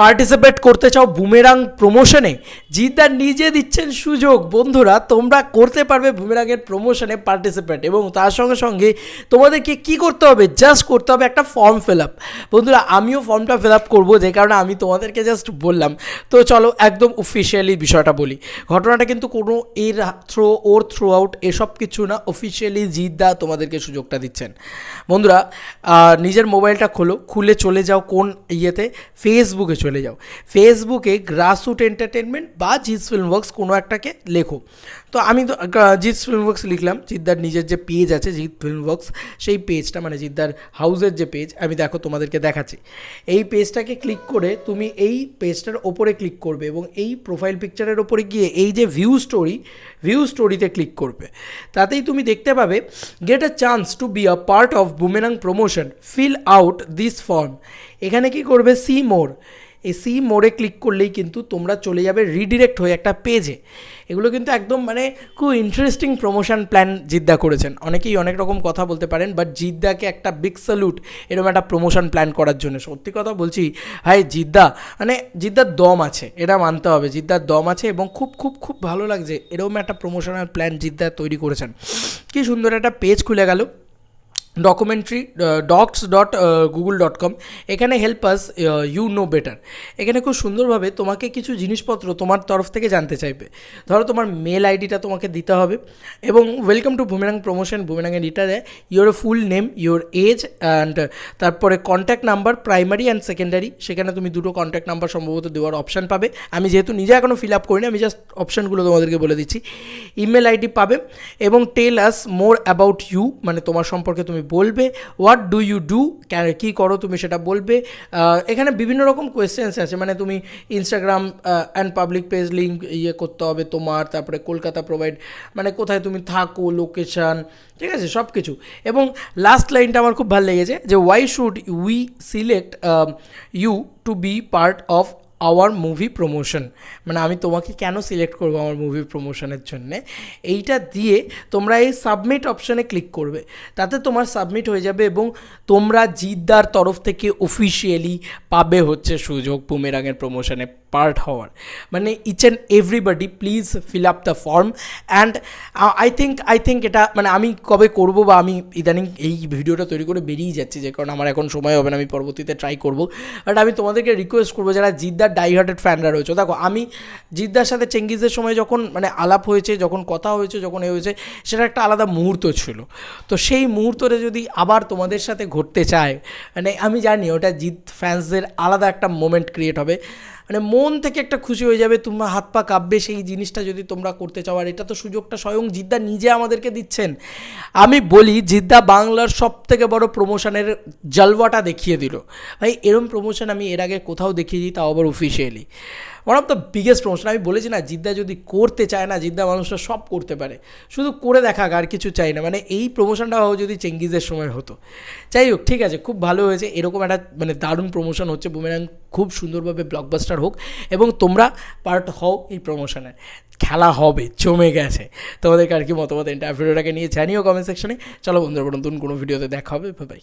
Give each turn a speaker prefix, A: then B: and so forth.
A: Participate করতে চাও boomerang প্রমোশনে জিদ্দার নিজে দিচ্ছেন সুযোগ। বন্ধুরা, তোমরা করতে পারবে বুমেরাংয়ের প্রমোশনে পার্টিসিপেট এবং তার সঙ্গে সঙ্গে তোমাদেরকে কি করতে হবে? জাস্ট করতে হবে একটা ফর্ম ফিল আপ বন্ধুরা, আমিও ফর্মটা ফিল আপ করব, যে কারণে আমি তোমাদেরকে জাস্ট বললাম। তো চলো একদম অফিসিয়ালি বিষয়টা বলি। ঘটনাটা কিন্তু কোনো এর থ্রো ওর থ্রু আউট এসব কিছু না অফিসিয়ালি জিদ্দা তোমাদেরকে সুযোগটা দিচ্ছেন। বন্ধুরা নিজের মোবাইলটা খোলো, খুলে চলে যাও কোন ইয়েতে? ফেসবুকে চলে যাও। ফেসবুকে গ্রাসরুট এন্টারটেনমেন্ট বা জিস ফিল্ম ওয়ার্কস কোনো একটাকে লেখো। তো আমি তো জিৎ ফিল্ম ওয়ার্কস লিখলাম, জিদ্দার নিজের যে পেজ আছে জিৎ ফিল্ম ওয়ার্কস সেই পেজটা মানে জিদ্দার হাউসের যে পেজ আমি দেখো তোমাদেরকে দেখাচ্ছি। এই পেজটাকে ক্লিক করে তুমি এই পেজটার ওপরে ক্লিক করবে এবং এই প্রোফাইল পিকচারের ওপরে গিয়ে এই যে ভিউ স্টোরি ভিউ স্টোরিতে ক্লিক করবে। তাতেই তুমি দেখতে পাবে get a chance to be a part of Boomerang promotion fill out this form এখানে কি করবে? সি মোর এই সি মোড়ে ক্লিক করলেই কিন্তু তোমরা চলে যাবে রিডিরেক্ট হয়ে একটা পেজে এগুলো কিন্তু একদম মানে খুব ইন্টারেস্টিং প্রমোশন প্ল্যান জিদ্দা করেছেন। অনেকেই অনেক রকম কথা বলতে পারেন বাট জিদ্দাকে একটা বিগ স্যালুট এরকম একটা প্রমোশন প্ল্যান করার জন্য। সত্যি কথা বলছি, ভাই, জিদ্দা মানে জিদ্দার দম আছে, এটা মানতে হবে। জিদ্দার দম আছে এবং খুব খুব খুব ভালো লাগছে। এরকম একটা প্রমোশনাল প্ল্যান জিদ্দা তৈরি করেছেন। কি সুন্দর একটা পেজ খুলে গেল। Documentary docs dot Google dot com এখানে help us you know better এখানে খুব সুন্দরভাবে তোমাকে কিছু জিনিসপত্র তোমার তরফ থেকে জানতে চাইবে। ধরো তোমার মেল আইডিটা তোমাকে দিতে হবে এবং ওয়েলকাম টু বুমেরাং প্রমোশন বুমেরাংয়ের এটা দেয় your full name your age and তারপরে contact number primary and secondary সেখানে তুমি দুটো কন্ট্যাক্ট নাম্বার সম্ভবত দেওয়ার অপশান পাবে। আমি যেহেতু নিজে এখনও ফিল আপ করিনি, আমি জাস্ট অপশানগুলো তোমাদেরকে বলে দিচ্ছি। ইমেল আইডি পাবে এবং tell us more about you মানে তোমার সম্পর্কে তুমি বলবে হোয়াট ডু ইউ ডু কী করো তুমি সেটা বলবে। এখানে বিভিন্ন রকম কোয়েশ্চেন্স আছে। মানে তুমি Instagram and public page link ইয়ে করতে হবে তোমার, তারপরে কলকাতা প্রোভাইড মানে কোথায় তুমি থাকো লোকেশান ঠিক আছে সব কিছু এবং লাস্ট লাইনটা আমার খুব ভালো লেগেছে যে why should we select you to be part of our movie promotion মানে আমি তোমাকে কেন সিলেক্ট করব আমার মুভি প্রমোশনের জন্যে? এইটা দিয়ে তোমরা এই সাবমিট অপশানে ক্লিক করবে। তাতে তোমার সাবমিট হয়ে যাবে এবং তোমরা জিদ্দার তরফ থেকে অফিসিয়ালি পাবে হচ্ছে সুযোগ বুমেরাঙের প্রমোশনে পার্ট হওয়ার মানে each and everybody please fill up the form and I think I think এটা মানে আমি কবে করব বা আমি ইদানিং এই ভিডিওটা তৈরি করে বেরিয়ে যাচ্ছি, যে কারণ আমার এখন সময় হবে না, আমি পরবর্তীতে ট্রাই করব। বাট আমি তোমাদেরকে রিকোয়েস্ট করব, যারা জিদ্দার ডাই হার্টেড ফ্যানরা রয়েছে। দেখো, আমি জিদ্দার সাথে চেঙ্গিজের সময় যখন মানে আলাপ হয়েছে, যখন কথা হয়েছে, যখন এ হয়েছে, সেটা একটা আলাদা মুহূর্ত ছিল। তো সেই মুহূর্তটা যদি আবার তোমাদের সাথে ঘটতে চায় মানে আমি জানি ওটা জিত ফ্যান্সদের আলাদা একটা মোমেন্ট ক্রিয়েট হবে। মানে মন থেকে একটা খুশি হয়ে যাবে, তোমরা হাত পা কাঁপবে সেই জিনিসটা যদি তোমরা করতে চাও। আর এটা তো সুযোগটা স্বয়ং জিদ্দা নিজে আমাদেরকে দিচ্ছেন। আমি বলি, জিদ্দা বাংলার সব থেকে বড় প্রমোশনের জলওয়াটা দেখিয়ে দিল। ভাই, এরম প্রমোশন আমি এর আগে কোথাও দেখিয়ে দিই তাও আবার officially one of the biggest promotion আমি বলেছি না, জিদ্দা যদি করতে চায় না, জিদ্দা মানুষরা সব করতে পারে। শুধু করে দেখাক, আর কিছু চাই না। মানে এই প্রমোশনটাও যদি চেঙ্গিজের সময় হতো। যাই হোক, ঠিক আছে, খুব ভালো হয়েছে। এরকম একটা মানে দারুণ প্রমোশন হচ্ছে। বুমেরাং খুব সুন্দরভাবে ব্লকবাস্টার হোক, এবং তোমরা পার্ট হও এই প্রমোশনে খেলা হবে, জমে গেছে। তোমাদেরকে আর কি মতামত এন্টার ভিডিওটাকে নিয়ে জানিও কমেন্ট সেকশনে চলো বন্ধুরা, নতুন কোনো ভিডিওতে দেখা হবে। বাই